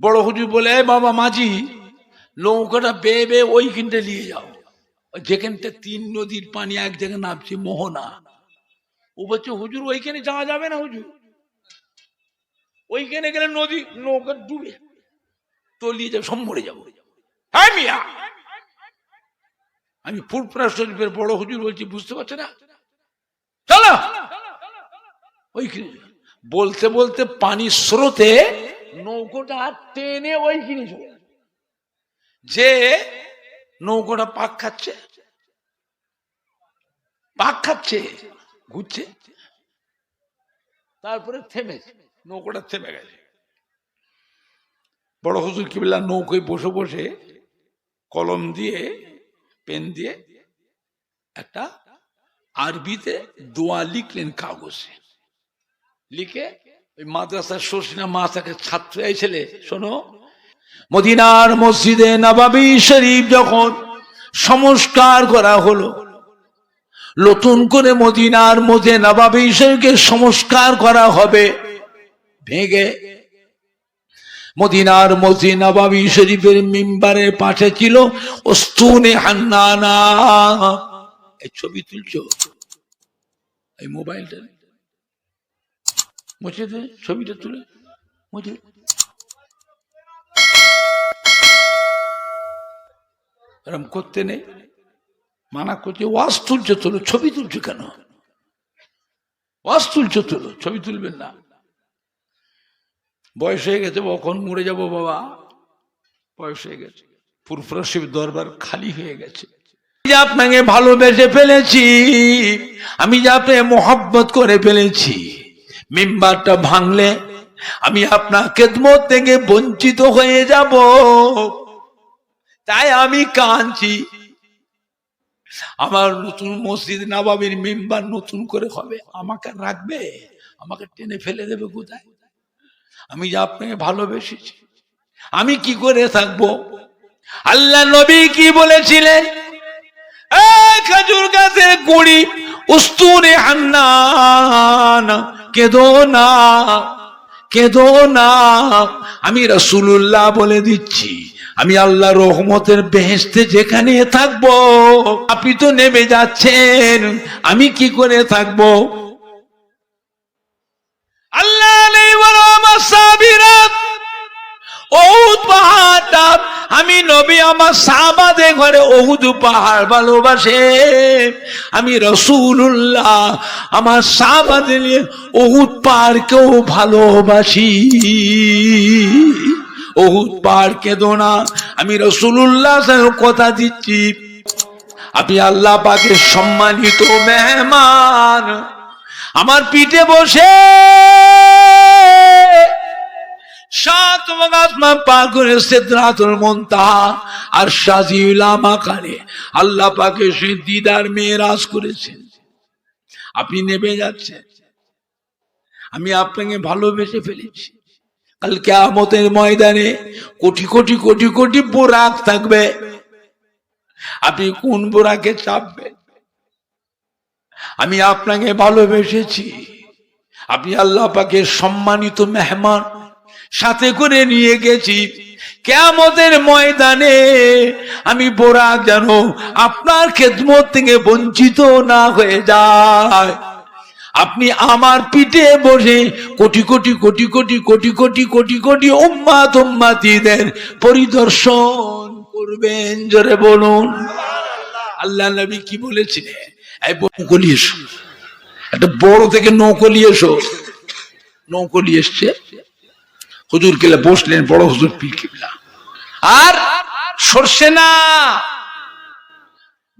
বড় হুজুর বলে বাবা মাঝি, নৌকাটা বেয়ে বেয়ে ওইখানটা নিয়ে যাও। যেখানটা তিন নদীর পানি এক জায়গায় নামছে মোহনা। ও বলছে, হুজুর, ওইখানে যাওয়া যাবে না হুজুর। ওইখানে গেলে নদী, নৌকা ডুবে, তলিয়ে যাবে, সব মরে যাব। হ্যাঁ আমি ফুরপুরা শরীফের বড় হুজুর বলছি, বুঝতে পারছে না? চলো। বলতে বলতে পানির স্রোতে নৌকোটা টেনে ওইখানে চলে যে নৌকোটা পাক খাচ্ছে পাক খাচ্ছে, ঘুরছে, তারপরে থেমে নৌকোটা থেমে গেছে বড় হুজুর কিবলা নৌকোয় বসে বসে কলম দিয়ে, পেন দিয়ে একটা আরবিতে দোয়া লিখলেন কাগজে। লিখে ওই মাদ্রাসার শর্ষিনা মাসাকে ছাত্র, এই ছেলে, শোনো। মদিনার মসজিদে নবাবী শরীফ যখন সংস্কার করা হলো, নতুন করে মদিনার মধ্যে নবাবী শরীফকে সংস্কার করা হবে, ভেঙে মদিনার মসজি নবাবী শরীফের মিম্বারের পাশে ছিল ওস্তুনে হান্নানা। এই ছবি তুলছো? এই মোবাইলটা? মুছে দে, ছবিটা তুলে। মুছে এরম করতে নেই। মানা করছে ওয়াজ তুলছে তোলো ছবি তুলছো কেন? ওয়াজ তুলছো তোলো ছবি তুলবেন না। বয়স হয়ে গেছে, কখন মরে যাব বাবা? বয়স হয়ে গেছে। ফুরফুরা শিব দরবার খালি হয়ে গেছে। আপনাকে ভালোবেসে ফেলেছি, আমি যে আপনাকে মোহাব্বত করে ফেলেছি, মেম্বারটা ভাঙলে আমি আপনার থেকে বঞ্চিত হয়ে যাব। তাই আমি কাঁদছি। আমার নতুন মসজিদ নবাবির মেম্বার নতুন করে হবে। আমাকে রাখবে, আমাকে টেনে ফেলে দেবে কোথায়? আমি যে আপনাকে ভালোবেসেছি। আমি কি করে থাকব? আল্লাহ নবী কি বলেছিলেন? খেজুর গাছের গুড়ি উস্তুরে হান্নান কেদো না কেদো না। আমি রসুল্লাহ বলে দিচ্ছি, আমি আল্লাহ রহমতের বেহেস্তে যেখানে থাকব, আপনি তো নেমে যাচ্ছেন, আমি কি করে থাকব? আল্লাহ নেই আমি নবী, আমার সাহাবাদের ঘরে ওহুদ পাহাড় ভালোবাসে। আমি রসুল্লাহ আমার সাহাবাদের নিয়ে ওহুদ পাহাড়কেও ভালোবাসি। ওহুদ পাহাড় কেঁদো না। আমি রসুল্লাহ কথা দিচ্ছি। আপনি আল্লাহ পাকের সম্মানিত মেহমান। আমার পিঠে বসে আর পাকে সে দিদার করেছেন। আপনি নেমে যাচ্ছেন। আমি আপনাকে ভালোবেসে ফেলেছি। কাল কেয়ামতের ময়দানে কোটি কোটি কোটি কোটি বোরাক থাকবে। আপনি কোন বোরাকে চাপবেন? আমি আপনাকে ভালোবেসেছি। আপনি আল্লাহ পাকের সম্মানিত মেহমান। সাথে করে নিয়ে গেছি। কেমতের ময়দানে আমি বোরাক যেন আপনার খেদমত থেকে বঞ্চিত না হয়ে যায়। আপনি আমার পিঠে বসে কোটি কোটি কোটি কোটি কোটি কোটি কোটি কোটি উম্মাত উম্মাতিদের পরিদর্শন করবেন, জোরে বলুন। আল্লাহ নবী কি বলেছিলেন? এই নৌকলি এসো। একটা বড় থেকে নৌকলি এসো। নৌকলি এসছে। হুজুর কেলা বসলেন, বড় হুজুর পীর আর সরষে না।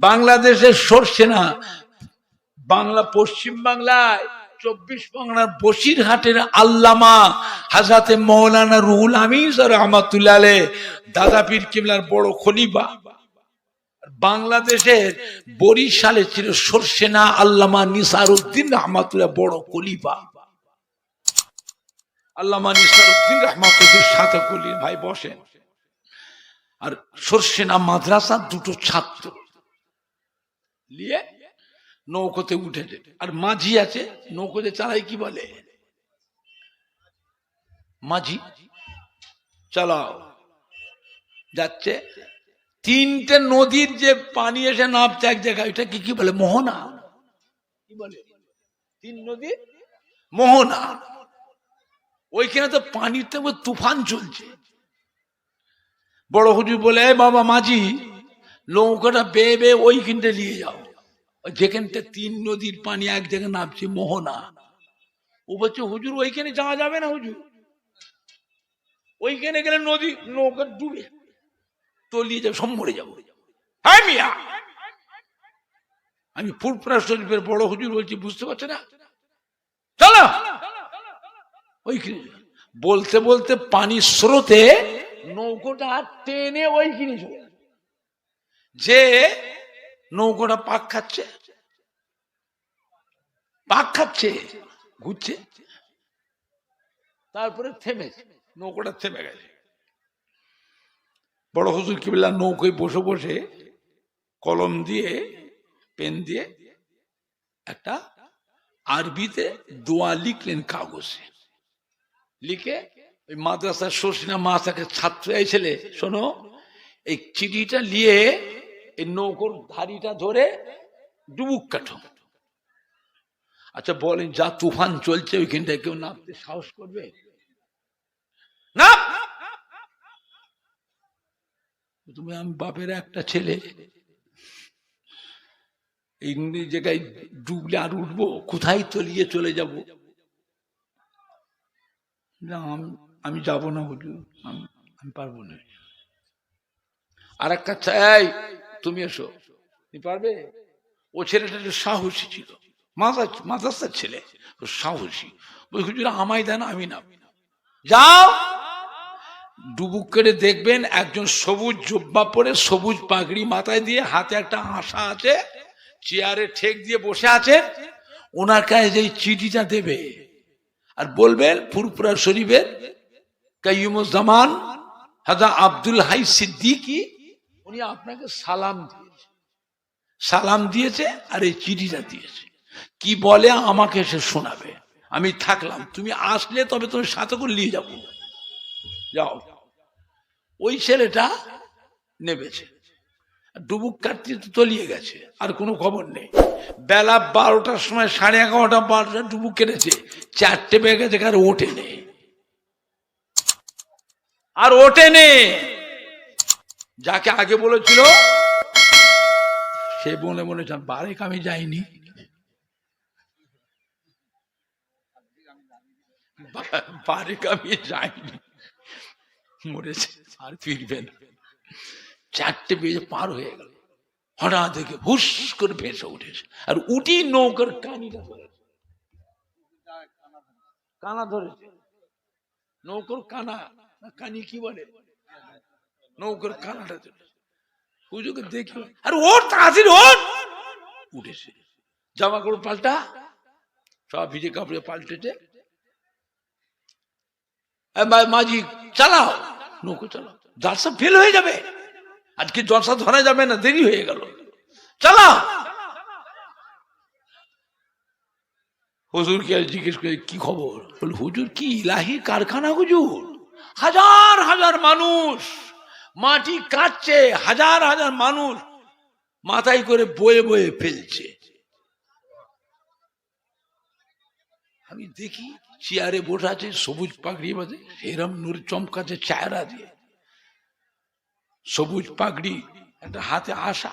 বাংলাদেশের সরষে না। বাংলা, পশ্চিম বাংলায়, চব্বিশ বাংলার বসিরহাটের আল্লামা হাজাতে মৌলানা রুহুল আমিন রহমাতুল্লাহ আলে দাদা পীর কিবলার বড় আর বাংলাদেশের বরিশালে ছিল সরসেনা আল্লামা নিসার উদ্দিন রহমাতুল্লাহ বড় খলিফা। ভাই বসেন। আর সরসেনা মাদ্রাসা দুটো ছাত্র নিয়ে নৌকোতে আর মাঝি আছে, নৌকোতে চালাই কি বলে? মাঝি, চালাও। যাচ্ছে, তিনটে নদীর যে পানি এসে নামছে এক জায়গায় এটা কি কি বলে? মোহনা। কি বলে? তিন নদী মোহনা। ওইখানে তো পানিতে তুফান চলছে। বড় হুজুর বলে, "এই বাবা মাঝি, নৌকাটা বেয়ে বেয়ে ওইখানটা নিয়ে যাও। যেখানটা তিন নদীর পানি এক জায়গায় নামছে মোহনা। ও বলছে, হুজুর, ওইখানে যাওয়া যাবে না হুজুর। ওইখানে গেলে নদী, নৌকা ডুবে তলিয়ে যাবে, সব মরে যাব। হ্যাঁ আমি ফুরপুরা শরীফের বড় হুজুর বলছি, বুঝতে পারছে না? চলো। ওইখানে বলতে বলতে পানির স্রোতে নৌকোটা টেনে ওইখানে চলে যে নৌকোটা পাক খাচ্ছে পাক খাচ্ছে, ঘুরছে, তারপরে থেমেছে, নৌকোটা থেমে গেছে। বড় হুজুর কিবলা নৌকোয় বসে বসে কলম দিয়ে, পেন দিয়ে একটা আরবিতে দোয়া লিখলেন কাগজে। লিখে ওই মাদ্রাসার শশিনা মাসাকে ছাত্র এই ছেলে, শোনো, এই চিঠিটা নিয়ে এই নৌকোর ধারিটা ধরে ডুবুক কাঠো। আচ্ছা বলেন যা তুফান চলছে ওইখানটায় কেউ নামতে সাহস করবে? না তুমি আমি বাপের একটা ছেলে। এই জায়গায় ডুবলে আর উঠবো? কোথায় তলিয়ে চলে যাব? আমি- যাব না হুজুর আমি পারব না। আর একটা চাই তুমি এসো। তুমি পারবে? ও ছেলেটা সাহসী ছিল। মাথা মাদ্রাসার ছেলে। সাহসী। ওই হুজুর, আমায় দেন, আমি না যাও! ডুবুক করে দেখবেন একজন সবুজ জব্বা পরে সবুজ পাগড়ি মাথায় দিয়ে হাতে একটা আশা আছে, চেয়ারে ঠেক দিয়ে বসে আছে ওনার কাছে যে চিঠিটা দেবে। আর বলবেন ফুরপুরা শরীফের কাইয়ুমুজ্জামান, হাজা আব্দুল হাই সিদ্দিকি, উনি আপনাকে সালাম দিয়েছে। সালাম দিয়েছে আর এই চিঠিটা দিয়েছে। কি বলে আমাকে সে শোনাবে। আমি থাকলাম। তুমি আসলে তবে তুমি সাথে করে নিয়ে যাব। যাও। ওই ছেলেটা নেবেছে। ডুবুক কাটতে তো তলিয়ে গেছে, আর কোনো খবর নেই। বেলা বারোটার সময় সাড়ে এগারোটা বারোটা ডুবুক কেটেছে, চারটে বেগে গেছে আর ওঠে নে আর ওঠে নে যাকে আগে বলেছিল, সে মনে মনে বারেক আমি যাইনি। বারেক আমি যাইনি। মরেছে, আর ফিরবে না। চারটে বেজে পার হয়ে গেল হঠাৎ দেখে হুস করে ভেসে উঠেছে আর উঠি নৌকার কানিটা ধরেছে কানা ধরেছে নৌকর কানা না কানি কি বলে নৌকর কানাটা ধরেছে পুজোকে দেখি আর ওর তাড়াতাড়ি ওর উঠেছে জামা কাপড় পাল্টা সব ভিজে কাপড়ে পাল্টেছে এ মা- মাঝি চালাও নৌকো চালাও জাল সব ফেল হয়ে যাবে আজকে জলসা ধরা যাবে না, দেরি হয়ে গেল। চালাও হুজুরকে জিজ্ঞেস করে, কি খবর? হুজুর কি ইলাহি কারখানা হুজুর? হাজার হাজার মানুষ, মাটি কাটছে হাজার হাজার মানুষ মাথায় করে বয়ে বয়ে ফেলছে। আমি দেখি, চেয়ারে বসে আছে, সবুজ পাগড়ি বাজে সেরম নূর চমকাছে চেহারা দিয়ে। সবুজ পাগড়ি, একটা হাতে আসা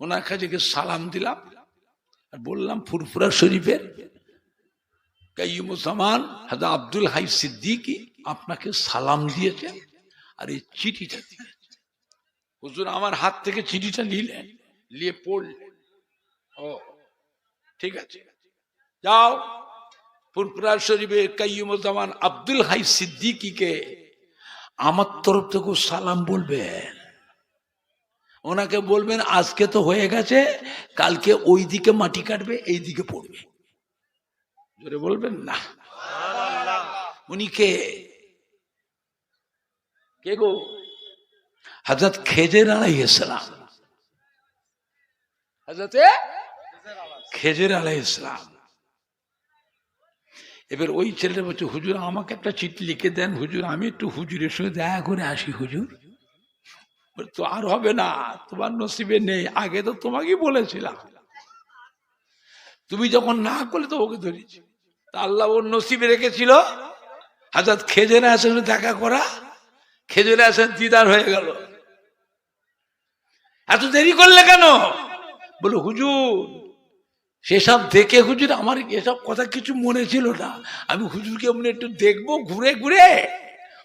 ওনার কাছে গিয়ে সালাম দিলাম। আর বললাম, ফুরফুরা শরীফের কাইমুজ্জামান হাজা আব্দুল হাই সিদ্দিকি আপনাকে সালাম দিয়েছে আর এই চিঠিটা দিয়েছে হুজুর আমার হাত থেকে চিঠিটা নিলেন, নিয়ে পড়লেন। ও, ঠিক আছে। যাও, ফুরফুরা শরীফে কাইমুজ্জামান আব্দুল হাই সিদ্দিকিকে আমার তরফ থেকে সালাম বলবেন। ওনাকে বলবেন, আজকে তো হয়ে গেছে, কালকে ওই দিকে মাটি কাটবে এই দিকে পড়বে। জোরে বলবেন না। উনি কে? কে গো? হাজরত খেজের আলাইসালাম হাজরতে খেজের আলাই ইসলাম এবার ওই ছেলেটা বলছে, হুজুর, আমাকে একটা চিঠি লিখে দেন, হুজুর, আমি একটু হুজুরের সঙ্গে দেখা করে আসি, হুজুর। তো আর হবে না, তোমার নসিবে নেই, আগে তো তোমাকেই বলেছিলাম। তুমি যখন না করলে তো ওকে ধরেছি। আল্লাহ ওর নসিবে রেখেছিল। হাজার খেজেরে আসেন দেখা করা, খেজুরে আসেন দিদার হয়ে গেল। এত দেরি করলে কেন? বলে, হুজুর সেসব দেখে হুজুর আমার এসব কথা কিছু মনে ছিল না। আমি হুজুরকে এমনি একটু দেখব, ঘুরে ঘুরে।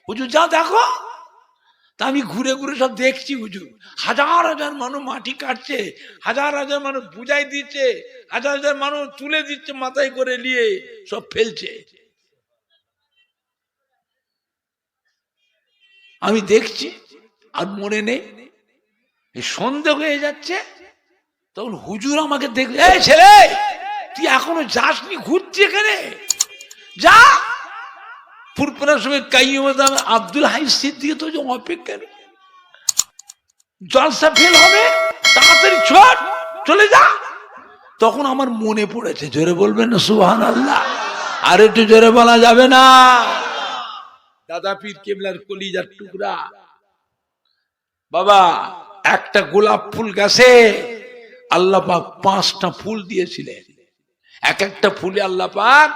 হুজুর, যা দেখো। তা আমি ঘুরে ঘুরে সব দেখছি হুজুর। হাজার হাজার মানুষ মাটি কাটছে, হাজার হাজার মানুষ বুঝাই দিচ্ছে, হাজার হাজার মানুষ তুলে দিচ্ছে, মাথায় করে নিয়ে সব ফেলছে। আমি দেখছি, আর মনে নেই। সন্ধে হয়ে যাচ্ছে। তখন হুজুর আমাকে দেখলে ছেলে, তুই এখনও যাসনি, ঘুরছি এখানে? যা। ফুরপুরার সময় কাইম আব্দুল হাই সিদ্দিকে তো অপেক্ষা নেই। জলসা ফেল হবে, তাড়াতাড়ি ছট, চলে যা। তখন আমার মনে পড়েছে, জোরে বলবেন না সুহান আল্লাহ আর একটু জোরে বলা যাবে না। দাদা পীর কেবলার কলিজার টুকরা। বাবা, একটা গোলাপ ফুল গাছে আল্লাহ পাক পাঁচটা ফুল দিয়েছিলেন। এক একটা ফুলে আল্লাহ পাক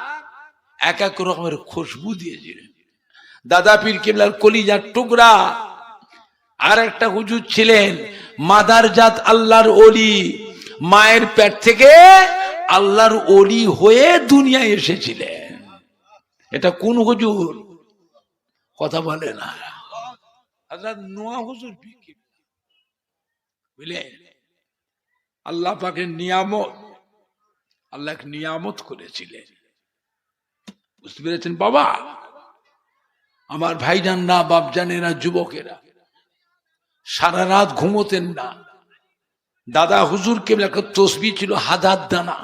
এক এক রকমের খুশবু দিয়েছিলেন। দাদা পীর কেবলার কলিজার টুকরা। আর একটা হুজুর ছিলেন মাদার জাত আল্লাহর অলি মায়ের পেট থেকে আল্লাহর অলি হয়ে দুনিয়ায় এসেছিলেন। এটা কোন হুজুর? কথা বলে না। নোয়া হুজুর বুঝলেন? আল্লাহ পাকের নিয়ামত, আল্লাহ নিয়ামত করেছিলেন। বুঝতে পেরেছেন বাবা? আমার ভাইজানরা বাপজানেরা, যুবকেরা, সারা রাত ঘুমোতেন না। দাদা হুজুর কেবল একটা তসবি ছিল, হাজার দানা।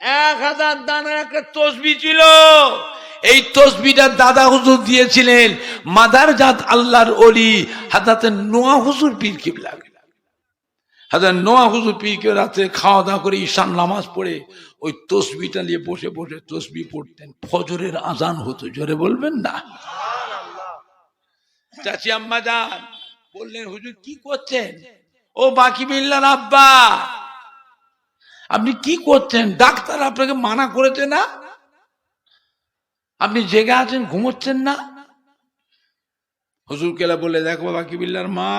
এক হাজার দানার একটা তসবি ছিল। এই তসবিটা দাদা হুজুর দিয়েছিলেন মাদার জাত আল্লাহর অলি হাজাতে নোয়া হুজুর পীর কিবলা হাজার নোয়া হুজুর পীর কে রাত্রে খাওয়া দাওয়া করে ঈশান নামাজ পড়ে ওই তসবিটা নিয়ে বসে বসে তসবি পড়তেন। ফজরের আজান হতো জোরে বলবেন না? চাচি আম্মা যান। বললেন হুজুর কি করছেন? ও বাকি বিল্লার আব্বা। আপনি কি করছেন? ডাক্তার আপনাকে মানা করেছে না? আপনি জেগে আছেন ঘুমোচ্ছেন না? হুজুর কেলা বলে দেখো বাকি বিল্লার মা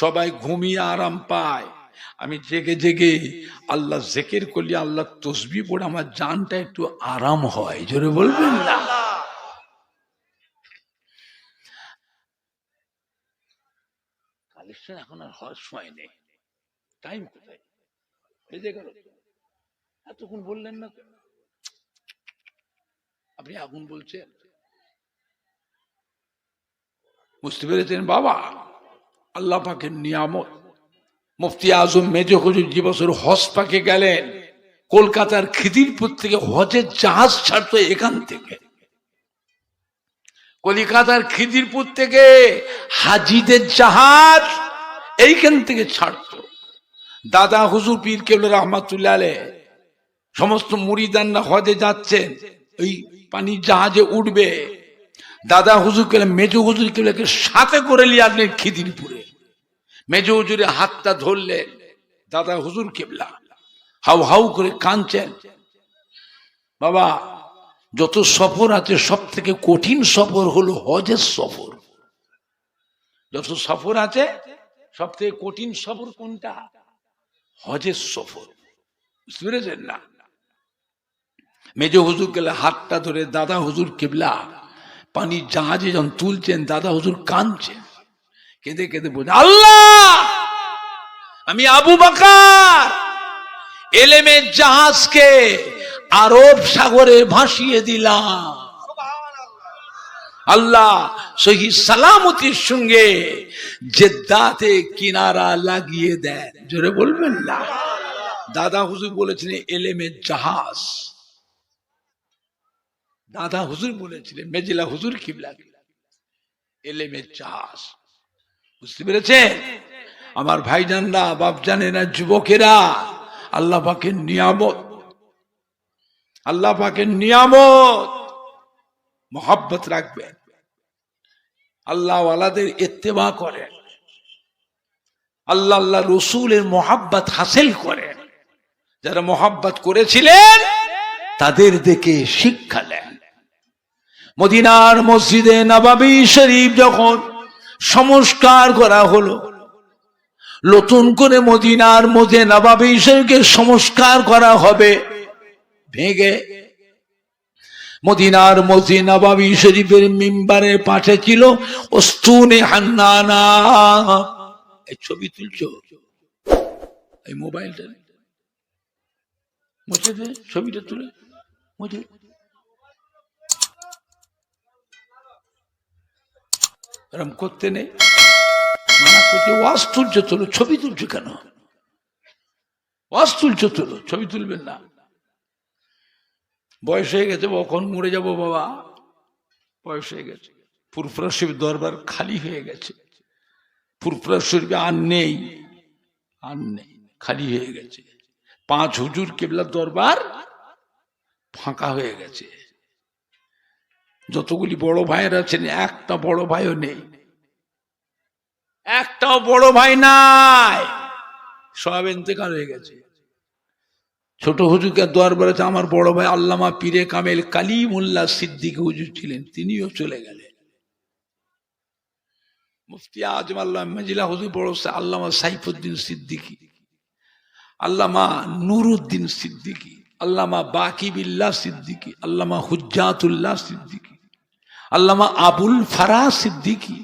সবাই ঘুমিয়ে আরাম পায়। আমি জেগে জেগে আল্লাহ জেকের করলে আল্লাহ তসবি পড়ে, আমার জানটা একটু আরাম হয়। জোরে বলবেন? না কালেকশন এখন আর হওয়ার সময় নেই। টাইম কোথায়? বেজে গেল এতক্ষণ বললেন না? আপনি এখন বলছেন। বুঝতে পেরেছেন বাবা? আল্লাহ পাকের নিয়ামত। মুফতি আজম মেজো হুজুর যে বছর হজ পাকে গেলেন, কলকাতার খিদিরপুর থেকে হজের জাহাজ ছাড়তো এখান থেকে। কলিকাতার খিদিরপুর থেকে হাজিদের জাহাজ এইখান থেকে ছাড়তো। দাদা হুজুর পীর কেবল রহমাতুল্লাহ সমস্ত মুড়িদান্না হজে যাচ্ছেন ওই পানির জাহাজে উঠবে। দাদা হুজুর কেলে মেজো হুজুর কেলেকে সাথে করে নিয়ে আসলেন খিদিরপুরে? মেজো হুজুরে হাতটা ধরলেন দাদা হুজুর কেবলা, হাউ হাউ করে কাঁদছেন। বাবা, যত সফর আছে সব থেকে কঠিন সফর হলো হজের সফর। যত সফর আছে সব থেকে কঠিন সফর কোনটা? হজের সফর। বুঝতে পেরেছেন না? মেজ হুজুর গেলে হাতটা ধরে, দাদা হুজুর কেবলা পানির জাহাজে যখন তুলছেন, দাদা হুজুর কাঁদছেন। কেঁদে কেঁদে বলছে আল্লাহ! আমি আবু বাকার এলেমের জাহাজকে আরব সাগরে ভাসিয়ে দিলাম। আল্লাহ, সহি সালামতির সঙ্গে জেদ্দাতে কিনারা লাগিয়ে দেন। জোরে বলবেন না। দাদা হুজুর বলেছিলেন এলেমের জাহাজ দাদা হুজুর বলেছিলেন, মেজিলা হুজুর কিবলা এলেমের জাহাজ বুঝতে পেরেছেন? আমার ভাইজানরা, বাপজানেরা, যুবকেরা, আল্লাহ পাকের নিয়ামত। আল্লাহ পাকের নিয়ামত। মোহাব্বত রাখবেন। আল্লাহ ওয়ালাদের ইত্তেবা করেন। আল্লাহ আল্লাহ রসুলের মোহাব্বত হাসিল করেন। যারা মোহাব্বত করেছিলেন, তাদের দেখে শিক্ষা নেন। মদিনার মসজিদে নবাবী শরীফ যখন সংস্কার করা হলো, নতুন করে মদিনার মধ্যে নবাবী শরীফকে সংস্কার করা হবে, ভেঙে মদিনার মসজিদ নবাবী শরীফের মিম্বারের পাশে ছিল অস্তুনে হান্নানা। এই ছবি তুলছ? এই মোবাইলটা? ছবিটা তুলে এরম করতে নেই। মানা তুলছো তোলো ছবি তুলছো কেন? ওয়াজ তুলছো তোলো ছবি তুলবেন না। বয়স হয়ে গেছে কখন মরে যাব বাবা? বয়স হয়ে গেছে। ফুরফুরা শরীফ দরবার খালি হয়ে গেছে। ফুরফুরা শরীফে আর নেই আর নেই, খালি হয়ে গেছে। পাঁচ হুজুর কেবলার দরবার ফাঁকা হয়ে গেছে। যতগুলি বড় ভাইয়ের আছেন, একটা বড় ভাইও নেই। একটাও বড় ভাই নাই। সব ইন্তেকাল হয়ে গেছে। ছোট হুজুরকে দরবার আছে আমার বড় ভাই আল্লামা পীরে কামেল কালিমুল্লাহ সিদ্দিক হুজুর ছিলেন, তিনিও চলে গেলেন। মুফতি আজম আল্লাহ মজিলা হুজুর বড় আল্লামা সাইফুদ্দিন সিদ্দিকী, আল্লামা নুরুদ্দিন সিদ্দিকী আল্লামা বাকিবিল্লাহ সিদ্দিকী, আল্লামা হুজ্জাতুল্লাহ সিদ্দিকী, আল্লামা আবুল ফারা সিদ্দিকী,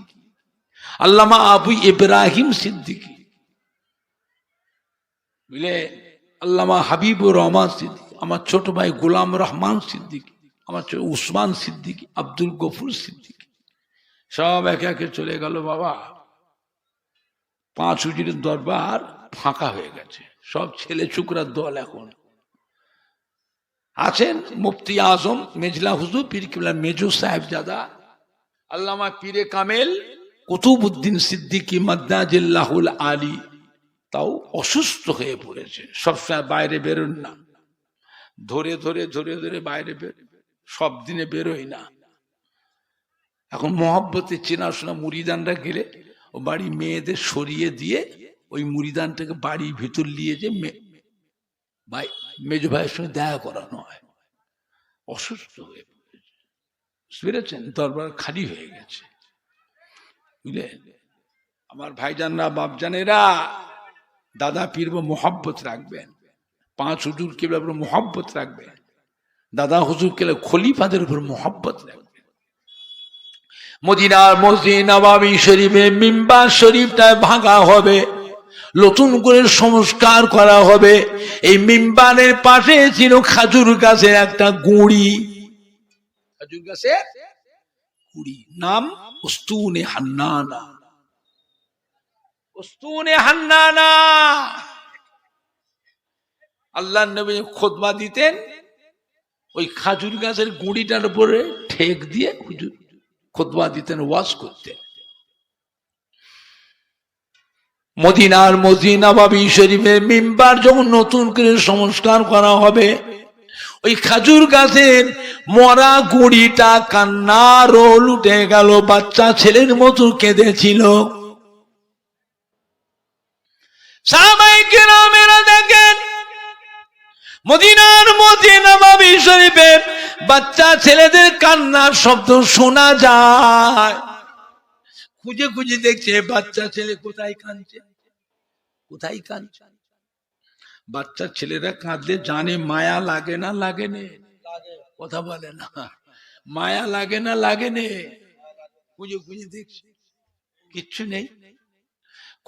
আল্লামা আবু ইব্রাহিম সিদ্দিকী। বুঝলে? আল্লামা হাবিবুর রহমান সিদ্দিকী, আমার ছোট ভাই গোলাম রহমান সিদ্দিকী, আমার উসমান সিদ্দিকী, আব্দুল গফুর সিদ্দিকী। সব একে একে চলে গেল বাবা। পাঁচ হুজুরের দরবার ফাঁকা হয়ে গেছে। সব ছেলে চুকরার দল এখন। আছেন মুফতি আজম, মেজলা হুজুর, পীর কিবলা মেজু সাহেব জাদা, আল্লামা পীরে কামেল কুতুবুদ্দিন সিদ্দিকী, মাদ্দাজিল্লাহুল আলী। তাও অসুস্থ হয়ে পড়েছে। সবসময় বাইরে বেরোন না। ধরে ধরে ধরে ধরে বাইরে বের, সব দিনে বেরোই না। এখন মহব্বতে চেনাশোনা মুড়িদানরা গেলে ও বাড়ি মেয়েদের সরিয়ে দিয়ে ওই মুড়িদানটাকে বাড়ির ভিতর নিয়ে যে ভাই, মেজ ভাইয়ের সঙ্গে দেখা করানো হয় অসুস্থ হয়ে পড়েছে। পেরেছেন দরবার খালি হয়ে গেছে। বুঝলেন? আমার ভাইজানরা, বাপজানেরা, দাদা পীর মোহাব্বত রাখবেন। পাঁচ হুজুর কেবল উপর মোহাব্বত রাখবেন। দাদা হুজুর কেলে খলিফাদের উপর মোহাব্বত রাখবেন। মদিনার মসজিদ নবাবী শরীফে মিম্বা শরীফটা ভাঙা হবে। নতুন করে সংস্কার করা হবে। এই মিম্বারের পাশে ছিল খাজুর গাছের একটা গুড়ি। খাজুর গাছের গুড়ি। নাম উস্তুনে হান্নানা। উস্তুনে হান্নানা। আল্লাহ নবী খোদবা দিতেন ওই খাজুর গাছের গুঁড়িটার উপরে ঠেক দিয়ে হুজুর দিতেন ওয়াশ করতেন। মদিনার মদিনা বাবি শরীফের মিম্বার যখন নতুন করে সংস্কার করা হবে, ওই খাজুর গাছের মরা গুড়িটা কান্নার উঠে গেল, বাচ্চা ছেলের মতো কেঁদেছিল। দেখেন, মদিনার মদিনা বাবি শরীফে বাচ্চা ছেলেদের কান্নার শব্দ শোনা যায়। খুঁজে খুঁজে দেখছে বাচ্চা ছেলে কোথায় কাঁদছে? কোথায় কাঁদছে? বাচ্চা ছেলেরা কাঁদলে জানে মায়া লাগে না লাগে নে। কথা বলে না। মায়া লাগে না লাগে নে। খুঁজে খুঁজে দেখছে। কিচ্ছু নেই।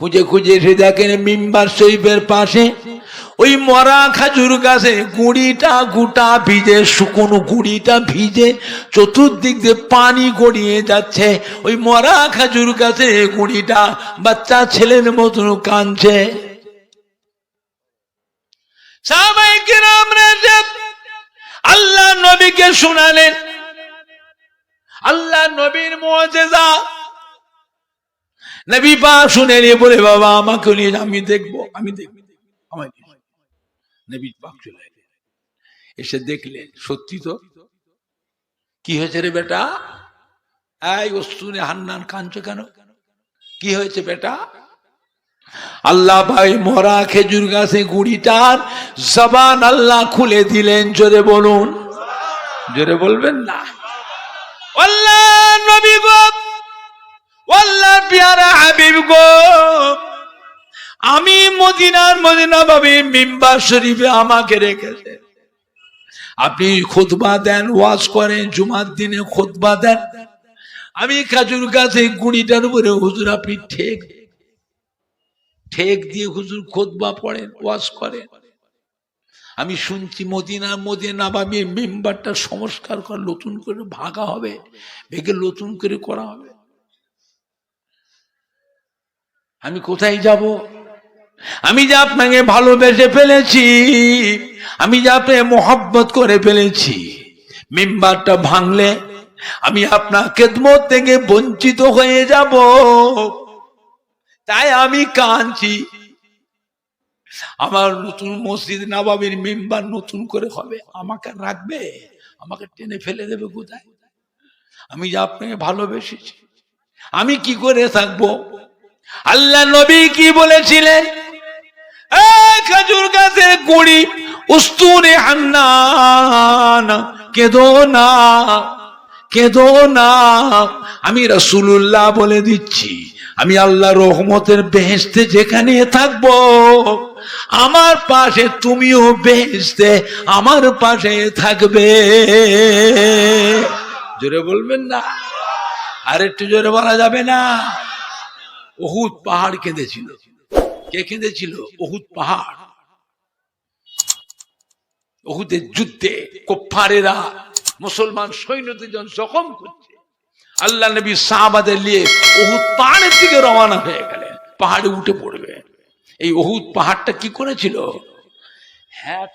খুঁজে খুঁজে এসে দেখেন মিম্বার শরীফের পাশে ওই মরা খাজুর গাছে গুড়িটা গুটা ভিজে, শুকনো গুড়িটা ভিজে, চতুর্দিক দিয়ে পানি গড়িয়ে যাচ্ছে। ওই মরা খাজুর গাছে গুড়িটা বাচ্চা ছেলের মতন কাঁদছে। আল্লাহ নবীকে শোনালেন। আল্লাহ নবীর মজেজা। নবী পা শুনে বলে, বাবা, আমাকে নিয়ে আমি দেখব আমি দেখব। আমায় নিয়ে যাও। নবী পাক এসে দেখলেন, সত্যি তো? কি হয়েছে রে বেটা? এই অস্তুনে হান্নান কাঁদছো কেন? কি হয়েছে বেটা? আল্লাহ ভাই মরা খেজুর গাছে গুড়িটার জবান আল্লাহ খুলে দিলেন, জোরে বলুন। জোরে বলবেন না। আল্লাহ নবী গো, আল্লাহ পিয়ারা হাবিব গো। আমি মদিনার মদিনা ভাবি মিম্বার শরীফে আমাকে রেখেছে। আপনি খুতবা দেন, ওয়াজ করেন, জুমার দিনে খুতবা দেন। আমি খাজুর গাছে গুড়িটার উপরে হুজুর, আপনি ঠেক। ঠেক দিয়ে হুজুর খোদবা পড়েন, ওয়াজ করেন। আমি শুনছি মদিনা মদিনা বাবি মেম্বারটা সংস্কার কর, নতুন করে ভাগা হবে, ভেগে নতুন করে করা হবে। আমি কোথায় যাব? আমি যে আপনাকে ভালোবেসে ফেলেছি, আমি যে আপনাকে মোহাব্বত করে ফেলেছি, মেম্বারটা ভাঙলে আমি আপনার থেকে বঞ্চিত হয়ে যাব। তাই আমি কাঁদছি। আমার নতুন মসজিদ নবাবের মেম্বার নতুন করে হবে, আমাকে রাখবে, আমাকে টেনে ফেলে দেবে কোথায়? আমি যে আপনাকে ভালোবেসেছি, আমি কি করে থাকব? আল্লাহ নবী কি বলেছিলেন? খেজুর গাছের গুড়ি উস্তুরে হান্নান কেদো না কেদো না। আমি রসুল্লাহ বলে দিচ্ছি, আমি আল্লাহ রহমতের বেহেস্তে যেখানে থাকব, আমার পাশে তুমিও বেহেস্তে আমার পাশে থাকবে। জোরে বলবেন না? আর একটু জোরে বলা যাবে না? বহুত পাহাড় কেঁদেছিল। কে কেঁদেছিল? অহুদ পাহাড়। অহুদের যুদ্ধে কোফারেরা মুসলমান সৈন্যদের যখন জখম করছে। আল্লাহ নবী সাহাবাদের নিয়ে অহুদ পাহাড়ের দিকে রওনা হয়ে গেলেন। পাহাড়ে উঠে পড়বে। এই অহুদ পাহাড়টা কি করেছিল? হ্যাঁ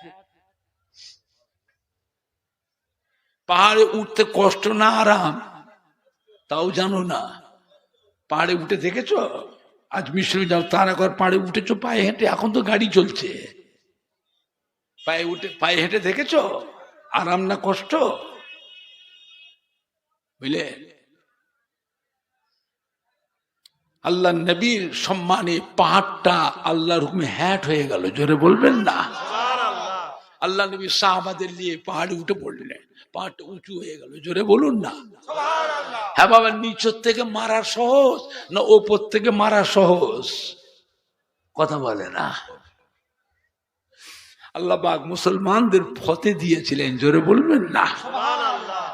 পাহাড়ে উঠতে কষ্ট না আরাম? তাও জানো না। পাহাড়ে উঠে দেখেছ? আজ মিশ্র যাও, তার পাড়ে উঠেছো, পায়ে হেঁটে, এখন তো গাড়ি চলছে। পায়ে উঠে, পায়ে হেঁটে দেখেছ? আরাম না কষ্ট? বুঝলে? আল্লাহ নবীর সম্মানে পাহাড়টা আল্লাহর হুকুমে হ্যাট হয়ে গেল, জোরে বলবেন না? আল্লাহ নবী সাহাবাদের নিয়ে পাহাড়ে উঠে পড়লেন। পাহাড়টা উঁচু হয়ে গেল। জোরে বলুন না। হ্যাঁ বাবা নিচর থেকে মারা সহজ না ওপর থেকে মারা সহজ? কথা বলে না। আল্লাহ পাক মুসলমানদের ফতে দিয়েছিলেন। জোরে বলবেন না।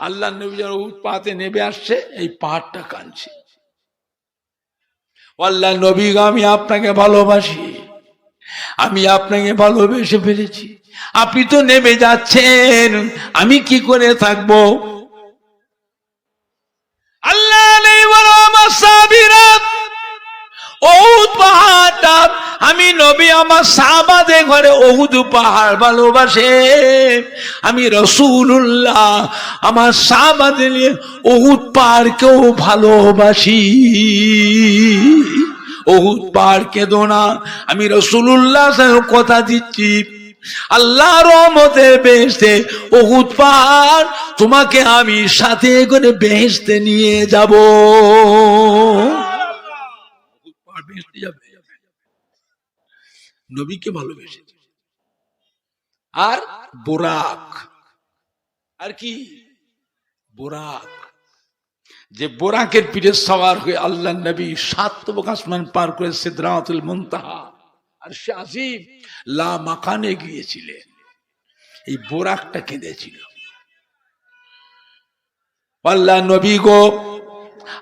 আল্লাহ নবী যখন উঠ পাতে নেবে আসছে এই পাহাড়টা কাঁদছে। আল্লাহ নবী আমি আপনাকে ভালোবাসি। আমি আপনাকে ভালোবেসে ফেলেছি। আপনি তো নেমে যাচ্ছেন, আমি কি করে থাকব? আমি নবী আমার সাবাদে ঘরে ওহুদ পাহাড় ভালোবাসে। আমি রসুল্লাহ আমার সাবাদে নিয়ে ওহুদ পাহাড়কেও ভালোবাসি। ওহুদ পাহাড় কেঁদো না, আমি রসুল্লাহ কথা দিচ্ছি। আল্লাহ রহমতের বেহেস্তে ওহুদ পাহাড় তোমাকে আমি সাথে করে বেহেস্তে নিয়ে যাব। নবীকে ভালোবেসেছে আর বোরাক। আর কি? বোরাক। যে বোরাকের পিঠে সওয়ার হয়ে আল্লাহ নবী সাত আসমান পার করে সিদ্ধাতুল মুনতাহা আর সে আজিম লা মাকানে গিয়েছিলেন এই বোরাকটা কেঁদেছিল। আল্লাহ নবী গো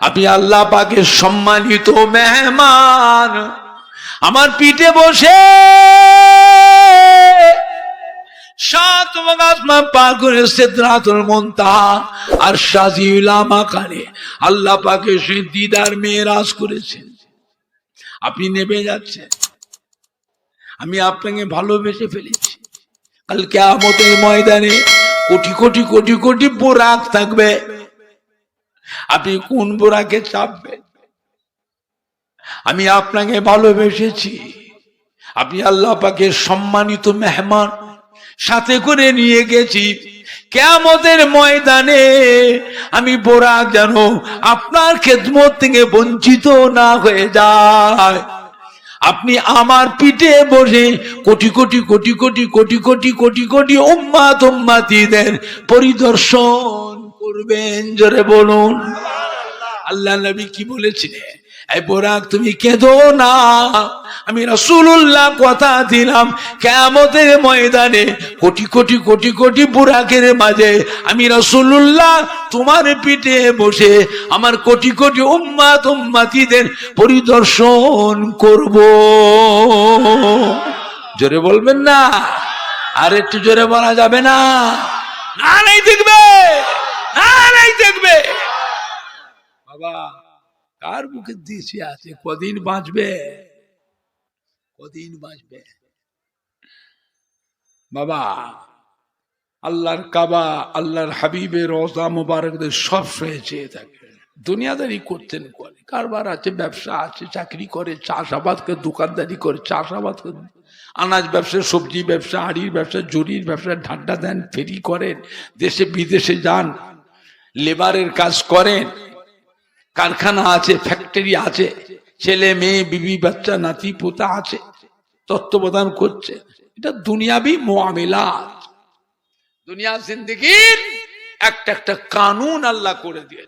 আপনি আল্লাহ পাকের সম্মানিত মেহমান। আমার পিঠে বসে সাত আসমান পার করে সিদ্ধাতুল মুনতাহা আর সাজিউল মাকানে আল্লাহ পাকে সে দিদার মেয়ে রাজ করেছেন। আপনি নেমে যাচ্ছেন। আমি আপনাকে ভালোবেসে ফেলেছি। কাল কেমতের ময়দানে কোটি কোটি কোটি কোটি বোরাক থাকবে। আপনি কোন বোরাকে চাপবেন? আমি আপনাকে ভালোবেসেছি। আপনি আল্লাহ পাকের সম্মানিত মেহমান। সাথে করে নিয়ে গেছি। কেমতের ময়দানে আমি বোরা যেন আপনার খেদমত থেকে বঞ্চিত না হয়ে যায়। আপনি আমার পিঠে বসে কোটি কোটি কোটি কোটি কোটি কোটি কোটি কোটি উম্মাত উম্মাতিদের পরিদর্শন করবেন, জোরে বলুন। আল্লাহ নবী কি বলেছিলেন? বোরাক তুমি কেঁদো না। আমি রসুল্লাহ কথা দিলাম কেমতের ময়দানে কোটি কোটি কোটি কোটি বুরাকের মাঝে আমি রসুল্লাহ তোমার পিঠে বসে আমার কোটি কোটি উম্মাত উম্মাতিদের পরিদর্শন করব। জোরে বলবেন না? আর একটু জোরে বলা যাবে না? না, নাই দেখবে, না, নাই দেখবে। বাবা। কার মুখে দিয়েছি আছে? কদিন বাঁচবে? কদিন বাঁচবে? বাবা, আল্লাহর কাবা, আল্লাহর হাবিবের রোজা মোবারকদের সব সয়ে চেয়ে থাকে দুনিয়াদারি করতেন করে কারবার আছে, ব্যবসা আছে, চাকরি করে চাষাবাদ করে দোকানদারি করে, চাষাবাদ আনাজ ব্যবসা, সবজি ব্যবসা, হাড়ির ব্যবসা জরির ব্যবসা, ঠান্ডা দেন, ফেরি করেন, দেশে বিদেশে যান, লেবারের কাজ করেন। কারখানা আছে ফ্যাক্টরি আছে, ছেলে, মেয়ে, বিবি, বাচ্চা, নাতি, পোতা আছে তত্ত্বাবধান করছে। এটা দুনিয়াবি মোয়ামেলাত। দুনিয়া জিন্দিগির একটা একটা কানুন আল্লাহ করে দিয়ে